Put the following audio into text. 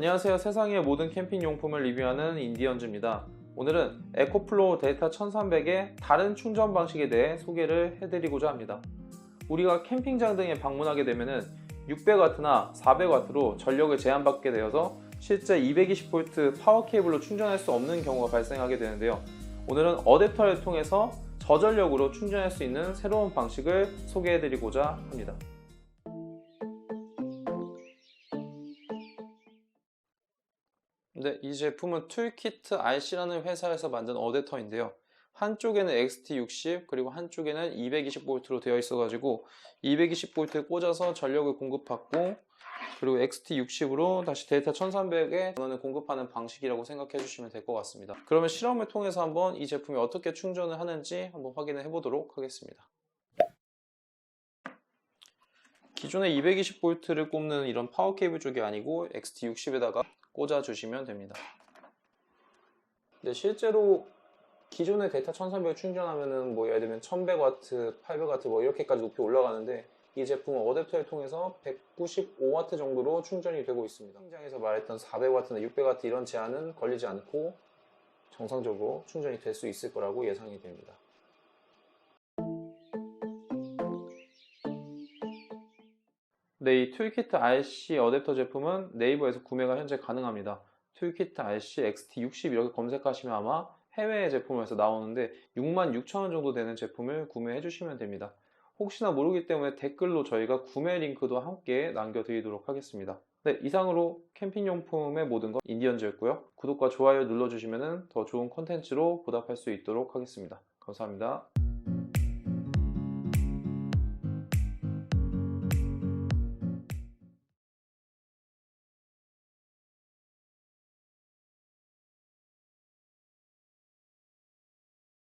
안녕하세요. 세상의 모든 캠핑 용품을 리뷰하는 인디언즈입니다. 오늘은 에코플로우 데이터 1300의 다른 충전 방식에 대해 소개를 해드리고자 합니다. 우리가 캠핑장 등에 방문하게 되면 600W나 400W로 전력을 제한받게 되어서 실제 220V 파워 케이블로 충전할 수 없는 경우가 발생하게 되는데요. 오늘은 어댑터를 통해서 저전력으로 충전할 수 있는 새로운 방식을 소개해드리고자 합니다. 네, 이 제품은 툴키트 RC라는 회사에서 만든 어댑터인데요. 한쪽에는 XT60 그리고 한쪽에는 220V로 되어 있어가지고 220V 꽂아서 전력을 공급받고 그리고 XT60으로 다시 데이터 1300에 전원을 공급하는 방식이라고 생각해 주시면 될 것 같습니다. 그러면 실험을 통해서 한번 이 제품이 어떻게 충전을 하는지 한번 확인을 해 보도록 하겠습니다. 기존의 220V를 꼽는 이런 파워 케이블 쪽이 아니고 XT60에다가 꽂아 주시면 됩니다. 근데 실제로 기존의 데이터 1300 충전하면은 뭐 예를 들면 1100W, 800W 뭐 이렇게까지 높이 올라가는데 이 제품은 어댑터를 통해서 195W 정도로 충전이 되고 있습니다. 현장에서 말했던 400W나 600W 이런 제한은 걸리지 않고 정상적으로 충전이 될 수 있을 거라고 예상이 됩니다. 네, 이 툴키트 RC 어댑터 제품은 네이버에서 구매가 현재 가능합니다. 툴키트 RC XT60 이렇게 검색하시면 아마 해외 제품에서 나오는데 66,000원 정도 되는 제품을 구매해 주시면 됩니다. 혹시나 모르기 때문에 댓글로 저희가 구매 링크도 함께 남겨드리도록 하겠습니다. 네, 이상으로 캠핑용품의 모든 것 인디언즈였고요. 구독과 좋아요 눌러주시면 더 좋은 컨텐츠로 보답할 수 있도록 하겠습니다. 감사합니다.